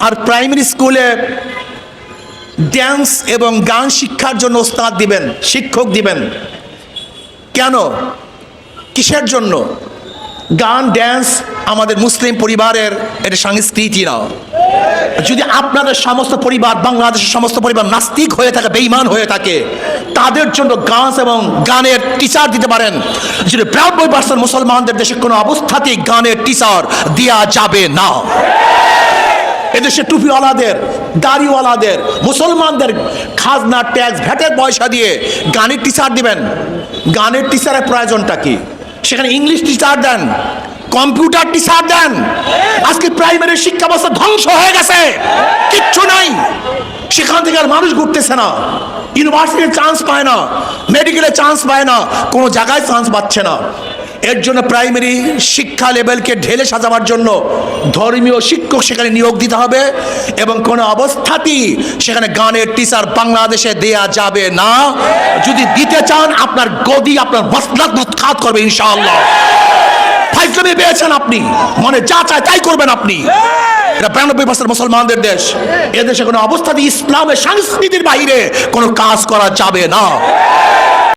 আর primary স্কুলে dance এবং গান শিক্ষার জন্য ওস্তাদ দিবেন, শিক্ষক দিবেন। কেন? কিসের জন্য? গান ড্যান্স আমাদের মুসলিম পরিবারের এটা সংস্কৃতি না। যদি আপনাদের সমস্ত পরিবার, বাংলাদেশের সমস্ত পরিবার নাস্তিক হয়ে থাকে বেইমান হয়ে থাকে, তাদের জন্য গান এবং গানের টিচার দিতে পারেন। যদি বিরানব্বই পার্সেন্ট মুসলমানদের দেশে কোনো অবস্থাতেই গানের টিচার দেওয়া যাবে না। এদেশে টুপিওয়ালাদের, দাড়িওয়ালাদের, মুসলমানদের খাজনা, ট্যাক্স, ভ্যাটের পয়সা দিয়ে গানের টিচার দিবেন। গানের টিচারের প্রয়োজনটা কি? সেখানে ইংলিশ টিচার দেন কম্পিউটার টিচার দেন। আজকে প্রাইমারি শিক্ষা ব্যবস্থা ধ্বংস হয়ে গেছে। কিচ্ছু নাই। সেখান থেকে আর মানুষ ঘুরতেছে না। ইউনিভার্সিটির চান্স পায় না। মেডিকেলে চান্স পায় না। কোনো জায়গায় চান্স পাচ্ছে না। এর জন্য প্রাইমারি শিক্ষা লেভেলকে ঢেলে সাজাবার জন্য ধর্মীয় শিক্ষক সেখানে নিয়োগ দিতে হবে এবং কোনো অবস্থাতেই সেখানে গানের টিচার বাংলাদেশে দেয়া যাবে না। যদি দিতে চান, আপনার গদি, আপনার মসলাদ খাত করবে ইনশাআল্লাহ। ফাইজলামি পেয়েছেন আপনি। মনে যা চায় তাই করবেন আপনি। এটা বিরানব্বই মুসলমানদের দেশ। এদেশে কোনো অবস্থাতে ইসলামের সংস্কৃতির বাইরে কোনো কাজ করা যাবে না।